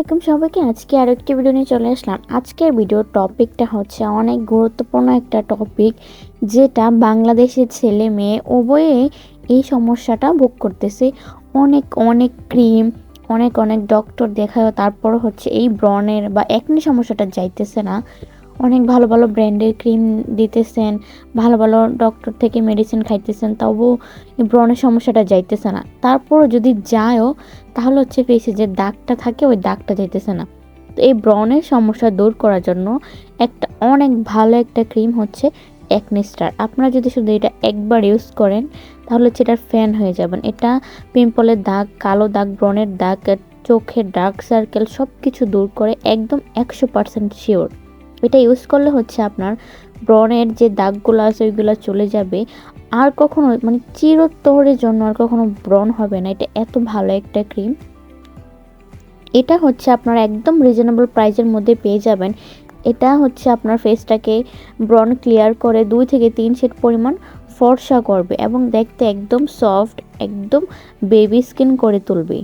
আসসালামাইকুম সবাইকে। আজকে আরও একটি ভিডিও নিয়ে চলে আসলাম। আজকের ভিডিওর টপিকটা হচ্ছে অনেক গুরুত্বপূর্ণ একটা টপিক যেটা বাংলাদেশের ছেলে মেয়ে উভয়ে এই সমস্যাটা ভোগ করতেছে। অনেক অনেক ক্রিম অনেক অনেক ডক্টর দেখায় তারপর হচ্ছে এই ব্রণের বা একনি সমস্যাটা যাইতেছে না। অনেক ভালো ভালো ব্র্যান্ডের ক্রিম দিতেছেন, ভালো ভালো ডক্টর থেকে মেডিসিন খাইতেছেন এই ব্রণের সমস্যাটা যাইতেছে না। তারপরও যদি যায়ও, তাহলে হচ্ছে ফেসে যে দাগটা থাকে, ওই দাগটা যাইতেছে না। তো এই ব্রণের সমস্যা দূর করার জন্য একটা অনেক ভালো একটা ক্রিম হচ্ছে অ্যাকনিস্টার আপনারা যদি শুধু এটা একবার ইউজ করেন, তাহলে হচ্ছে এটার ফ্যান হয়ে যাবেন। এটা পিম্পলের দাগ, কালো দাগ, ব্রণের দাগ, চোখের ডার্ক সার্কেল সব কিছু দূর করে একদম একশো পার্সেন্ট শিওর এটা ইউজ করলে হচ্ছে আপনার ব্রণের যে দাগগুলো আছে, ওইগুলো চলে যাবে। আর কখনো মানে চিরতরের জন্য আর কখনো ব্রণ হবে না, এটা এত ভালো একটা ক্রিম এটা হচ্ছে আপনারা একদম রিজনেবল প্রাইসের মধ্যে পেয়ে যাবেন। এটা হচ্ছে আপনার ফেসটাকে ব্রণ ক্লিয়ার করে দুই থেকে তিন শেড পরিমাণ ফর্সা করবে এবং দেখতে একদম সফট একদম বেবি স্কিন করে তুলবে।